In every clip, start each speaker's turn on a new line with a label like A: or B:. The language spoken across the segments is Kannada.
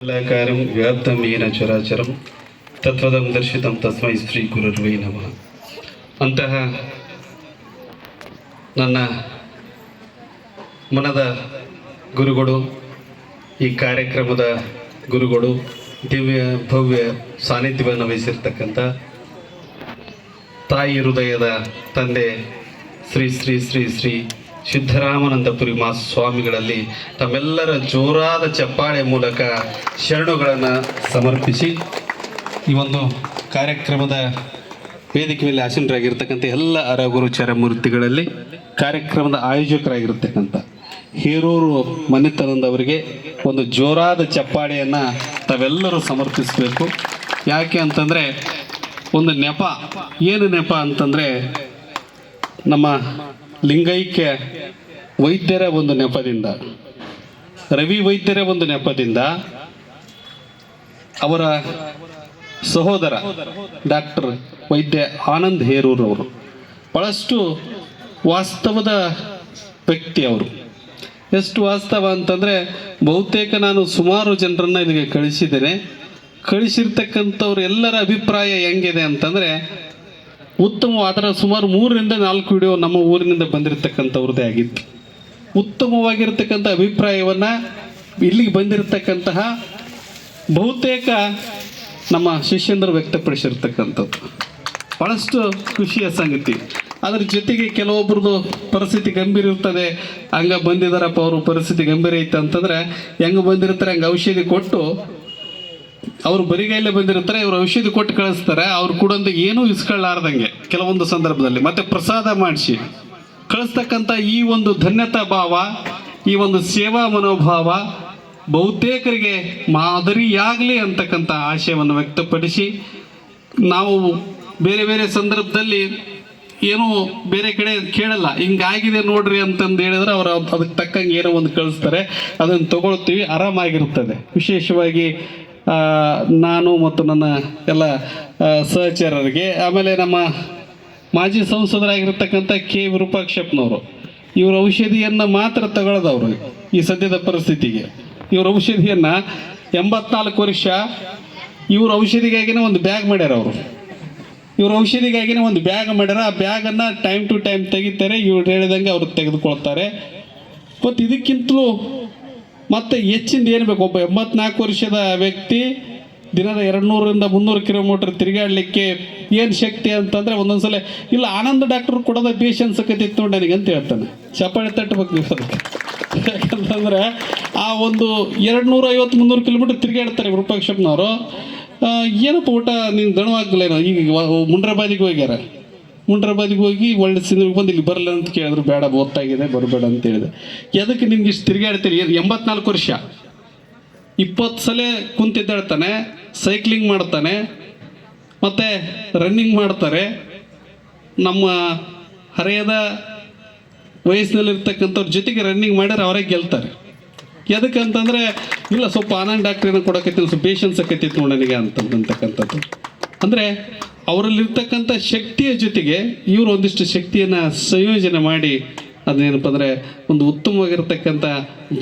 A: ವ್ಯಾಪ್ತಂ ಏನ ಚರಾಚರಂ ತತ್ವದಂ ದರ್ಶಿತಂ ತಸ್ಮೈ ಶ್ರೀ ಗುರುರ್ವೈ ನಮಃ. ಅಂತಹ ನನ್ನ ಮನದ ಗುರುಗಳು, ಈ ಕಾರ್ಯಕ್ರಮದ ಗುರುಗಳು, ದಿವ್ಯ, ಭವ್ಯ ಸಾನ್ನಿಧ್ಯವನ್ನು ವಹಿಸಿರ್ತಕ್ಕಂಥ ತಾಯಿ ಹೃದಯದ ತಂದೆ ಶ್ರೀ ಶ್ರೀ ಶ್ರೀ ಶ್ರೀ ಸಿದ್ದರಾಮಾನಂದಪುರಿ ಮಾ ಸ್ವಾಮಿಗಳಲ್ಲಿ ತಮ್ಮೆಲ್ಲರ ಜೋರಾದ ಚಪ್ಪಾಳೆ ಮೂಲಕ ಶರಣುಗಳನ್ನು ಸಮರ್ಪಿಸಿ ಈ ಒಂದು ಕಾರ್ಯಕ್ರಮದ ವೇದಿಕೆ ಮೇಲೆ ಆಸೀನರಾಗಿರ್ತಕ್ಕಂಥ ಎಲ್ಲ ಅರಗುರು ಚರಮೂರ್ತಿಗಳಲ್ಲಿ ಕಾರ್ಯಕ್ರಮದ ಆಯೋಜಕರಾಗಿರ್ತಕ್ಕಂಥ ಹೀರೂರು ಮನೆತನದವರಿಗೆ ಒಂದು ಜೋರಾದ ಚಪ್ಪಾಳೆಯನ್ನು ತಾವೆಲ್ಲರೂ ಸಮರ್ಪಿಸಬೇಕು. ಯಾಕೆ ಅಂತಂದರೆ ಒಂದು ನೆಪ, ಏನು ನೆಪ ಅಂತಂದರೆ ನಮ್ಮ ಲಿಂಗೈಕ್ಯ ವೈದ್ಯರ ಒಂದು ನೆಪದಿಂದ, ರವಿ ವೈದ್ಯರ ಒಂದು ನೆಪದಿಂದ ಅವರ ಸಹೋದರ ಡಾಕ್ಟರ್ ವೈದ್ಯ ಆನಂದ್ ಹೇರೂರವರು ಬಹಳಷ್ಟು ವಾಸ್ತವದ ವ್ಯಕ್ತಿ ಅವರು. ಎಷ್ಟು ವಾಸ್ತವ ಅಂತಂದರೆ ಬಹುತೇಕ ನಾನು ಸುಮಾರು ಜನರನ್ನು ಇಲ್ಲಿಗೆ ಕಳಿಸಿದ್ದೇನೆ. ಕಳಿಸಿರ್ತಕ್ಕಂಥವ್ರು ಎಲ್ಲರ ಅಭಿಪ್ರಾಯ ಹೆಂಗಿದೆ ಅಂತಂದರೆ ಉತ್ತಮ ಅದರ ಸುಮಾರು ಮೂರರಿಂದ ನಾಲ್ಕು ವಿಡಿಯೋ ನಮ್ಮ ಊರಿನಿಂದ ಬಂದಿರತಕ್ಕಂಥವ್ರದ್ದೇ ಆಗಿತ್ತು. ಉತ್ತಮವಾಗಿರ್ತಕ್ಕಂಥ ಅಭಿಪ್ರಾಯವನ್ನು ಇಲ್ಲಿಗೆ ಬಂದಿರತಕ್ಕಂತಹ ಬಹುತೇಕ ನಮ್ಮ ಶಿಷ್ಯಂದರು ವ್ಯಕ್ತಪಡಿಸಿರ್ತಕ್ಕಂಥದ್ದು. ಭಾಳಷ್ಟು ಖುಷಿಯ ಸಂಗತಿ. ಅದ್ರ ಜೊತೆಗೆ ಕೆಲವೊಬ್ರದ್ದು ಪರಿಸ್ಥಿತಿ ಗಂಭೀರ ಇರ್ತದೆ. ಹಂಗೆ ಬಂದಿದ್ದಾರಪ್ಪ ಅವರು ಪರಿಸ್ಥಿತಿ ಗಂಭೀರ ಐತೆ ಅಂತಂದ್ರೆ, ಹೆಂಗೆ ಬಂದಿರ್ತಾರೆ, ಹಂಗೆ ಔಷಧಿ ಕೊಟ್ಟು ಅವ್ರು ಬರಿಗೈಲೇ ಬಂದಿರ್ತಾರೆ ಇವರು ಔಷಧಿ ಕೊಟ್ಟು ಕಳಿಸ್ತಾರೆ, ಅವ್ರು ಕೂಡ ಏನೂ ಇಸ್ಕೊಳ್ಳಾರ್ದಂಗೆ ಕೆಲವೊಂದು ಸಂದರ್ಭದಲ್ಲಿ. ಮತ್ತೆ ಪ್ರಸಾದ ಮಾಡಿಸಿ. ಕಳಿಸ್ತಕ್ಕಂಥ ಈ ಒಂದು ಧನ್ಯತಾ ಭಾವ, ಈ ಒಂದು ಸೇವಾ ಮನೋಭಾವ ಬಹುತೇಕರಿಗೆ ಮಾದರಿಯಾಗಲಿ ಅಂತಕ್ಕಂಥ ಆಶಯವನ್ನು ವ್ಯಕ್ತಪಡಿಸಿ, ನಾವು ಬೇರೆ ಬೇರೆ ಸಂದರ್ಭದಲ್ಲಿ ಏನು ಬೇರೆ ಕಡೆ ಕೇಳಲ್ಲ, ಹಿಂಗಾಗಿದೆ ನೋಡ್ರಿ ಅಂತಂದು ಹೇಳಿದ್ರೆ ಅವರು ಅದಕ್ಕೆ ತಕ್ಕಂಗೆ ಏನೋ ಒಂದು ಕಳಿಸ್ತಾರೆ, ಅದನ್ನು ತಗೊಳ್ತೀವಿ, ಆರಾಮಾಗಿರುತ್ತದೆ. ವಿಶೇಷವಾಗಿ ನಾನು ಮತ್ತು ನನ್ನ ಎಲ್ಲ ಸಹಚರರಿಗೆ, ಆಮೇಲೆ ನಮ್ಮ ಮಾಜಿ ಸಂಸದರಾಗಿರ್ತಕ್ಕಂಥ ಕೆ ವಿರೂಪಾಕ್ಷಪ್ಪನವರು, ಇವ್ರ ಔಷಧಿಯನ್ನು ಮಾತ್ರ ತಗೊಳ್ಳೋದವ್ರು ಈ ಸದ್ಯದ ಪರಿಸ್ಥಿತಿಗೆ. ಇವ್ರ ಔಷಧಿಯನ್ನು ಎಂಬತ್ನಾಲ್ಕು ವರ್ಷ ಇವ್ರ ಔಷಧಿಗಾಗಿನೇ ಒಂದು ಬ್ಯಾಗ್ ಮಾಡ್ಯಾರ ಅವರು. ಇವ್ರ ಔಷಧಿಗಾಗಿನೇ ಒಂದು ಬ್ಯಾಗ್ ಮಾಡ್ಯಾರ, ಆ ಬ್ಯಾಗನ್ನು ಟೈಮ್ ಟು ಟೈಮ್ ತೆಗಿತಾರೆ, ಇವ್ರು ಹೇಳಿದಂಗೆ ಅವರು ತೆಗೆದುಕೊಳ್ತಾರೆ. ಮತ್ತು ಇದಕ್ಕಿಂತಲೂ ಮತ್ತೆ ಹೆಚ್ಚಿಂದ ಏನು ಬೇಕು? ಒಬ್ಬ ಎಂಬತ್ನಾಲ್ಕು ವರ್ಷದ ವ್ಯಕ್ತಿ ದಿನದ ಎರಡು ನೂರರಿಂದ ಮುನ್ನೂರು ಕಿಲೋಮೀಟರ್ ತಿರುಗಾಡಲಿಕ್ಕೆ ಏನು ಶಕ್ತಿ ಅಂತಂದರೆ ಒಂದೊಂದ್ಸಲ, ಇಲ್ಲ ಆನಂದ ಡಾಕ್ಟರ್ ಕೊಡೋದ ಪೇಷನ್ಸ್ ಕತ್ತಿತ್ತು ನೋಡಿ ನನಗೆ ಅಂತ ಹೇಳ್ತಾನೆ. ಚಪ್ಪಾಳೆ ತಟ್ಟಬೇಕು ನೀವು ಅದಕ್ಕೆ ಆ ಒಂದು ಎರಡು ನೂರ ಐವತ್ತು ಮುನ್ನೂರು ಕಿಲೋಮೀಟರ್ ತಿರುಗಾಡ್ತಾರೆ ವಿರೂಪಾಕ್ಷಪ್ಪನವರು. ಏನಪ್ಪ ಊಟ, ನೀನು ದಣವಾಗಲೇನೋ ಈಗ ಮುಂಡ್ರಾಬಾದಿಗೆ ಹೋಗ್ಯಾರ. ಮುಂಡ್ರಾಬಾದಿಗೆ ಹೋಗಿ ಒಳ್ಳೆ ಸಿಂಧು ಬಂದು ಇಲ್ಲಿ ಬರಲ್ಲ ಅಂತ ಕೇಳಿದ್ರು, ಬೇಡ ಗೊತ್ತಾಗಿದೆ ಬರಬೇಡ ಅಂತ ಹೇಳಿದೆ ಎದಕ್ಕೆ ನಿನ್ಗೆ ಇಷ್ಟು ತಿರುಗಾಡ್ತೀರಿ ಎಂಬತ್ನಾಲ್ಕು ವರ್ಷ. ಇಪ್ಪತ್ತು ಸಲ ಕುಂತಿದ್ದಾಡ್ತಾನೆ ಸೈಕ್ಲಿಂಗ್ ಮಾಡ್ತಾನೆ, ಮತ್ತು ರನ್ನಿಂಗ್ ಮಾಡ್ತಾರೆ. ನಮ್ಮ ಹರೆಯದ ವಯಸ್ಸಿನಲ್ಲಿರ್ತಕ್ಕಂಥವ್ರ ಜೊತೆಗೆ ರನ್ನಿಂಗ್ ಮಾಡ್ಯಾರ ಅವರೇ ಗೆಲ್ತಾರೆ. ಎದಕ್ಕೆ ಅಂತಂದರೆ, ಇಲ್ಲ, ಸ್ವಲ್ಪ ಆನಂದ್ ಡಾಕ್ಟ್ರಿನ ಕೊಡೋಕೈತಿ ಸ್ವಲ್ಪ ಪೇಷನ್ಸ್ ಆಕೈತಿತ್ತು ನೋಡಿ ನನಗೆ ಅಂತಂತಕ್ಕಂಥದ್ದು ಅಂದರೆ ಅವರಲ್ಲಿರ್ತಕ್ಕಂಥ ಶಕ್ತಿಯ ಜೊತೆಗೆ ಇವರು ಒಂದಿಷ್ಟು ಶಕ್ತಿಯನ್ನು ಸಂಯೋಜನೆ ಮಾಡಿ ಅದೇನಪ್ಪ ಅಂದರೆ ಒಂದು ಉತ್ತಮವಾಗಿರ್ತಕ್ಕಂಥ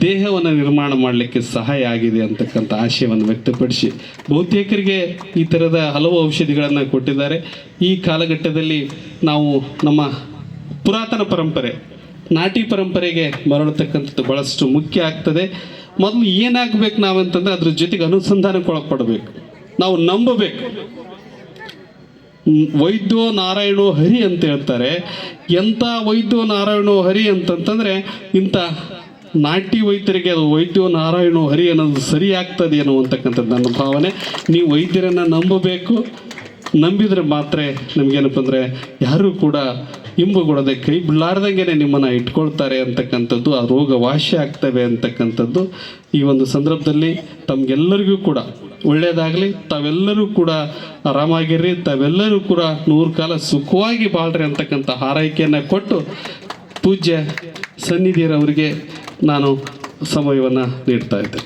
A: ದೇಹವನ್ನು ನಿರ್ಮಾಣ ಮಾಡಲಿಕ್ಕೆ ಸಹಾಯ ಆಗಿದೆ ಅಂತಕ್ಕಂಥ ಆಶಯವನ್ನು ವ್ಯಕ್ತಪಡಿಸಿ. ಬಹುತೇಕರಿಗೆ ಈ ಥರದ ಹಲವು ಔಷಧಿಗಳನ್ನು ಕೊಟ್ಟಿದ್ದಾರೆ. ಈ ಕಾಲಘಟ್ಟದಲ್ಲಿ ನಾವು ನಮ್ಮ ಪುರಾತನ ಪರಂಪರೆ, ನಾಟಿ ಪರಂಪರೆಗೆ ಮರಳತಕ್ಕಂಥದ್ದು ಭಾಳಷ್ಟು ಮುಖ್ಯ ಆಗ್ತದೆ. ಮೊದಲು ಏನಾಗಬೇಕು ನಾವಂತಂದರೆ ಅದ್ರ ಜೊತೆಗೆ ಅನುಸಂಧಾನಕ್ಕೆ ಒಳಪಡಬೇಕು. ನಾವು ನಂಬಬೇಕು. ವೈದ್ಯೋ ನಾರಾಯಣೋ ಹರಿ ಅಂತ ಹೇಳ್ತಾರೆ. ಎಂಥ ವೈದ್ಯೋ ನಾರಾಯಣೋ ಹರಿ ಅಂತಂತಂದರೆ ಇಂಥ ನಾಟಿ ವೈದ್ಯರಿಗೆ ಅದು ವೈದ್ಯೋ ನಾರಾಯಣೋ ಹರಿ ಅನ್ನೋದು ಸರಿ ಆಗ್ತದೆ ಅನ್ನೋ ಅಂತಕ್ಕಂಥದ್ದು ನನ್ನ ಭಾವನೆ. ನೀವು ವೈದ್ಯರನ್ನು ನಂಬಬೇಕು. ನಂಬಿದರೆ ಮಾತ್ರ ನಮಗೇನಪ್ಪ ಅಂದರೆ ಯಾರೂ ಕೂಡ ಹಿಂಬುಗೊಡದೆ ಕೈ ಬಿಡಲಾರ್ದಂಗೆ ನಿಮ್ಮನ್ನು ಇಟ್ಕೊಳ್ತಾರೆ ಅಂತಕ್ಕಂಥದ್ದು, ಆ ರೋಗ ವಾಸಿ ಆಗ್ತವೆ ಅಂತಕ್ಕಂಥದ್ದು ಈ ಒಂದು ಸಂದರ್ಭದಲ್ಲಿ ತಮಗೆಲ್ಲರಿಗೂ ಕೂಡ ಒಳ್ಳೆಯದಾಗಲಿ ತಾವೆಲ್ಲರೂ ಕೂಡ ಆರಾಮಾಗಿರ್ರಿ, ತಾವೆಲ್ಲರೂ ಕೂಡ ನೂರು ಕಾಲ ಸುಖವಾಗಿ ಬಾಳ್ರಿ ಅಂತಕ್ಕಂಥ ಹಾರೈಕೆಯನ್ನು ಕೊಟ್ಟು ಪೂಜ್ಯ ಸನ್ನಿಧಿಯರವರಿಗೆ ನಾನು ಸಮಯವನ್ನು ನೀಡ್ತಾ ಇದ್ದೆ